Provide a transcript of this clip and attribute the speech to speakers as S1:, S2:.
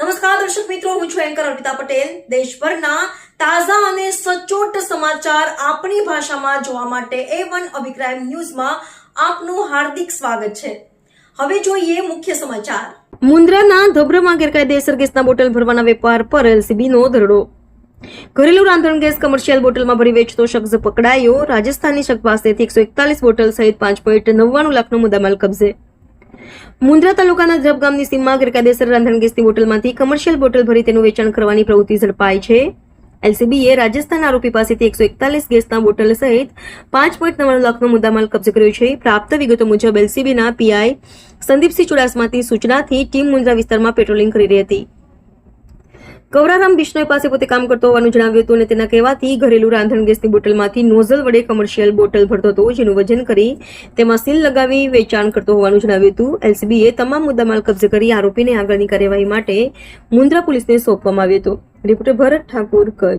S1: નમસ્કાર, દર્શક મિત્રો, હું છું એન્કર અર્પિતા પટેલ. દેશભરના તાજા અને સચોટ સમાચાર આપણી ભાષામાં જોવા માટે એ વન અભિપ્રાય ન્યૂઝમાં આપનું હાર્દિક સ્વાગત છે. હવે જોઈએ મુખ્ય સમાચાર. મુન્દ્રાના ધબ્રમાં ગેરકાયદેસર ગેસના બોટલ ભરવાના વેપાર પર એલસીબીનો ધરડો ઘરેલું રાંધણ ગેસ કમર્શિયલ બોટલમાં ભરી વેચતો શખ્સ પકડાયો. રાજસ્થાની શખ્સ પાસેથી એકસો એકતાલીસ બોટલ સહિત પાંચ પોઈન્ટ નવ્વાણું લાખનો મુદ્દામાલ કબજે. મુન્દ્રા તાલુકાના ધ્રબ ગામની સીમમાં ગેરકાયદેસર રાંધણ ગેસની બોટલમાંથી કમર્શિયલ બોટલ ભરી તેનું વેચાણ કરવાની પ્રવૃત્તિ ઝડપાઈ છે. એલસીબીએ રાજસ્થાન આરોપી પાસેથી એકસો એકતાલીસ ગેસના બોટલ સહિત પાંચ પોઈન્ટ નવ લાખનો મુદ્દામાલ કબજે કર્યો છે. પ્રાપ્ત વિગતો મુજબ એલસીબીના પીઆઈ સંદીપસિંહ ચુડાસમાથી સૂચનાથી ટીમ મુન્દ્રા વિસ્તારમાં પેટ્રોલિંગ કરી રહી હતી. ગૌરારામ બિશ્નોઈ પાસે પોતે કામ કરતો હોવાનું જણાવ્યું હતું અને તેના કહેવાથી ઘરેલું રાંધણ ગેસની બોટલમાંથી નોઝલ વડે કમર્શિયલ બોટલ ભરતો હતો, જેનું વજન કરી તેમાં સીલ લગાવી વેચાણ કરતો હોવાનું જણાવ્યું હતું. એલસીબીએ તમામ મુદ્દામાલ કબજે કરી આરોપીને આગળની કાર્યવાહી માટે મુન્દ્રા પોલીસને સોંપવામાં આવ્યો હતો. રિપોર્ટર ભરત ઠાકુર, કચ્છ.